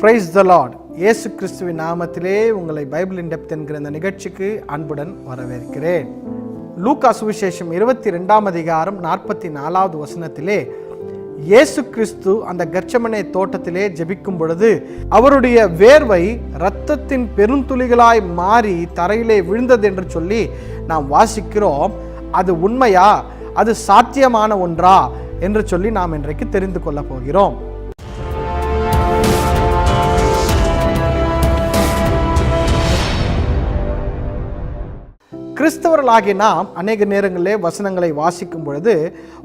Fries த Lord இயேசு கிறிஸ்துவின் நாமத்திலே உங்களை பைபிள் இன்டெப்த் என்கிற இந்த நிகழ்ச்சிக்கு அன்புடன் வரவேற்கிறேன். லூக்கா சுவிசேஷம் இருபத்தி ரெண்டாம் அதிகாரம் நாற்பத்தி நாலாவது வசனத்திலே இயேசு கிறிஸ்து அந்த கச்சமனை தோட்டத்திலே ஜெபிக்கும் பொழுது அவருடைய வேர்வை இரத்தத்தின் பெருந்துளிகளாய் மாறி தரையிலே விழுந்தது என்று சொல்லி நாம் வாசிக்கிறோம். அது உண்மையா? அது சாத்தியமான ஒன்றா? என்று சொல்லி நாம் இன்றைக்கு தெரிந்து கொள்ளப் போகிறோம். கிறிஸ்தவர்களாகிய நாம் அநேக நேரங்களிலே வசனங்களை வாசிக்கும் பொழுது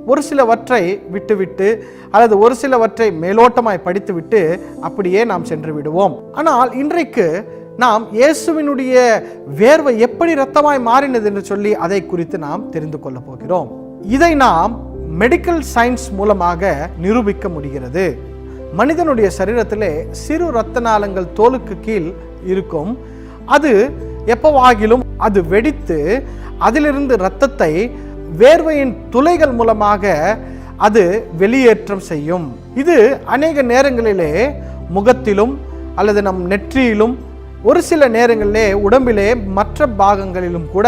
ஒரு சிலவற்றை விட்டுவிட்டு அல்லது ஒரு சிலவற்றை மேலோட்டமாய் படித்துவிட்டு அப்படியே நாம் சென்று விடுவோம். ஆனால் இன்றைக்கு நாம் இயேசுவினுடைய வேர்வை எப்படி இரத்தமாய் மாறினது என்று சொல்லி அதை குறித்து நாம் தெரிந்து கொள்ளப் போகிறோம். இதை நாம் மெடிக்கல் சயின்ஸ் மூலமாக நிரூபிக்க முடிகிறது. மனிதனுடைய சரீரத்திலே சிறு இரத்த நாளங்கள் தோலுக்கு கீழ் இருக்கும். அது எப்போவாகிலும் அது வெடித்து அதிலிருந்து இரத்தத்தை வேர்வையின் துளைகள் மூலமாக அது வெளியேற்றம் செய்யும். இது அநேக நேரங்களிலே முகத்திலும் அல்லது நம் நெற்றியிலும் ஒரு சில நேரங்களிலே உடம்பிலே மற்ற பாகங்களிலும் கூட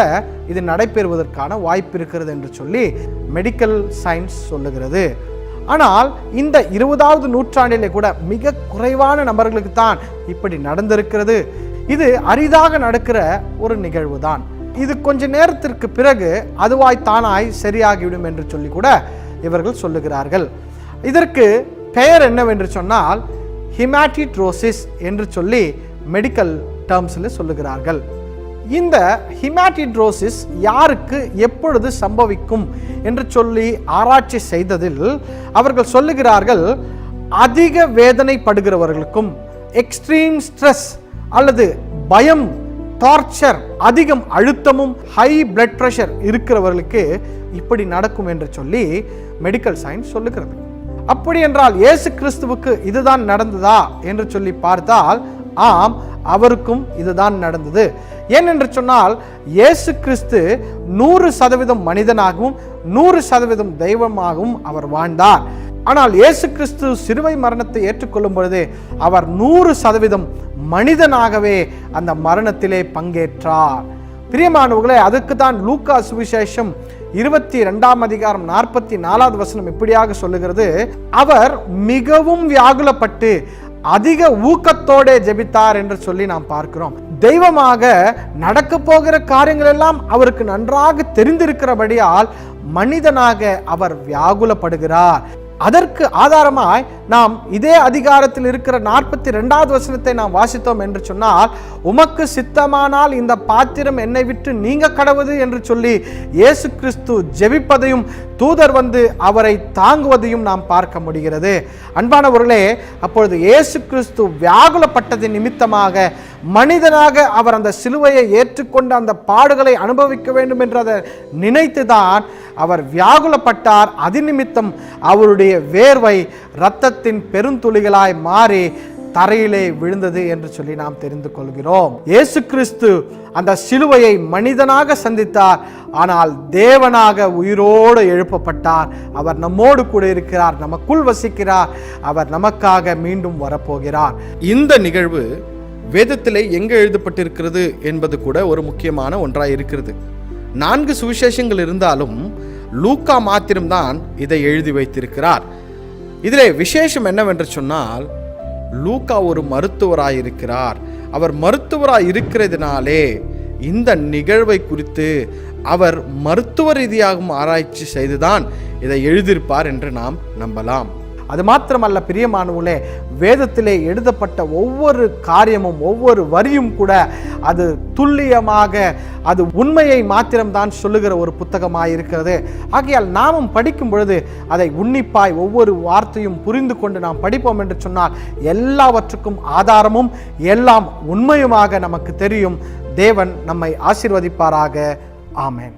இது நடைபெறுவதற்கான வாய்ப்பு இருக்கிறது என்று சொல்லி மெடிக்கல் சயின்ஸ் சொல்லுகிறது. ஆனால் இந்த இருபதாவது நூற்றாண்டிலே கூட மிக குறைவான நபர்களுக்கு தான் இப்படி நடந்திருக்கிறது. இது அரிதாக நடக்கிற ஒரு நிகழ்வு தான் இது கொஞ்ச நேரத்திற்கு பிறகு அதுவாய் தானாய் சரியாகிவிடும் என்று சொல்லி கூட இவர்கள் சொல்லுகிறார்கள். இதற்கு பெயர் என்னவென்று சொன்னால் ஹிமாட்டிட்ரோசிஸ் என்று சொல்லி மெடிக்கல் டேர்ம்ஸில் சொல்லுகிறார்கள். இந்த ஹிமாட்டிட்ரோசிஸ் யாருக்கு எப்பொழுது சம்பவிக்கும் என்று சொல்லி ஆராய்ச்சி செய்ததில் அவர்கள் சொல்லுகிறார்கள் அதிக வேதனைப்படுகிறவர்களுக்கும் எக்ஸ்ட்ரீம் ஸ்ட்ரெஸ் அல்லது பயம் டார்ச்சர் அதிகம் அழுத்தமும் ஹை பிளட் ப்ரெஷர் இருக்கிறவர்களுக்கு இப்படி நடக்கும் என்று சொல்லி மெடிக்கல் சயின்ஸ் சொல்லுகிறது. அப்படி என்றால் இயேசு கிறிஸ்துவுக்கு இதுதான் நடந்ததா என்று சொல்லி பார்த்தால் ஆம் அவருக்கும் இதுதான் நடந்தது. ஏனென்று சொன்னால் இயேசு கிறிஸ்து நூறு சதவீதம் மனிதனாகவும் நூறு சதவீதம் தெய்வமாகவும் அவர் வாழ்ந்தார். ஆனால் இயேசு கிறிஸ்து சிறுவை மரணத்தை ஏற்றுக்கொள்ளும் பொழுது அவர் நூறு சதவீதம் மனிதனாகவே அந்த மரணத்திலே பங்கேற்றார். பிரியமானவர்களே அதுக்கு தான் லூக்கா சுவிசேஷம் இருபத்தி ரெண்டாம் அதிகாரம் நாற்பத்தி நாலாவது வசனம் இப்படியாக சொல்லுகிறது. அவர் மிகவும் வியாகுலப்பட்டு அதிக ஊக்கத்தோட ஜெபித்தார் என்று சொல்லி நாம் பார்க்கிறோம். தெய்வமாக நடக்க போகிற காரியங்கள் எல்லாம் அவருக்கு நன்றாக தெரிந்திருக்கிறபடியால் மனிதனாக அவர் வியாகுலப்படுகிறார். அதற்கு ஆதாரமாய் நாம் இதே அதிகாரத்தில் இருக்கிற நாற்பத்தி ரெண்டாவது வசனத்தை நாம் வாசித்தோம் என்று சொன்னால் உமக்கு சித்தமானால் இந்த பாத்திரம் என்னை விட்டு நீங்க கடவுது? என்று சொல்லி இயேசு கிறிஸ்து ஜெபிப்பதையும் தூதர் வந்து அவரை தாங்குவதையும் நாம் பார்க்க முடிகிறது. அன்பானவர்களே அப்பொழுது இயேசு கிறிஸ்து வியாகுலப்பட்டதின் நிமித்தமாக மனிதனாக அவர் அந்த சிலுவையை ஏற்றுக்கொண்டு அந்த பாடுகளை அனுபவிக்க வேண்டும் என்றதை நினைத்துதான் அவர் வியாகுலப்பட்டார். அது நிமித்தம் அவருடைய வேர்வை இரத்தத்தின் பெருந்துளிகளாய் மாறி தரையிலே விழுந்தது என்று சொல்லி நாம் தெரிந்து கொள்கிறோம். இயேசு கிறிஸ்து அந்த சிலுவையை மனிதனாக சந்தித்தார். ஆனால் தேவனாக உயிரோடு எழுப்பப்பட்டார். அவர் நம்மோடு கூட இருக்கிறார் நமக்குள் வசிக்கிறார் அவர் நமக்காக மீண்டும் வரப்போகிறார். இந்த நிகழ்வு வேதத்திலே எங்கே எழுதப்பட்டிருக்கிறது என்பது கூட ஒரு முக்கியமான ஒன்றாக இருக்கிறது. நான்கு சுவிசேஷங்கள் இருந்தாலும் லூக்கா மாத்திரம்தான் இதை எழுதி வைத்திருக்கிறார். இதில் விசேஷம் என்னவென்று சொன்னால் லூக்கா ஒரு மருத்துவராக இருக்கிறார் அவர் மருத்துவராக இருக்கிறதுனாலே இந்த நிகழ்வை குறித்து அவர் மருத்துவ ரீதியாகவும் ஆராய்ச்சி செய்துதான் இதை எழுதியிருப்பார் என்று நாம் நம்பலாம். அது மாத்திரமல்ல பிரியமானவர்களே வேதத்திலே எழுதப்பட்ட ஒவ்வொரு காரியமும் ஒவ்வொரு வரியும் கூட அது துல்லியமாக அது உண்மையை மாத்திரம்தான் சொல்லுகிற ஒரு புத்தகமாக இருக்கிறது ஆகையால் நாமும் படிக்கும் பொழுது அதை உன்னிப்பாய் ஒவ்வொரு வார்த்தையும் புரிந்து கொண்டு நாம் படிப்போம் என்று சொன்னால் எல்லாவற்றுக்கும் ஆதாரமும் எல்லாம் உண்மையுமாக நமக்கு தெரியும். தேவன் நம்மை ஆசிர்வதிப்பாராக. ஆமேன்.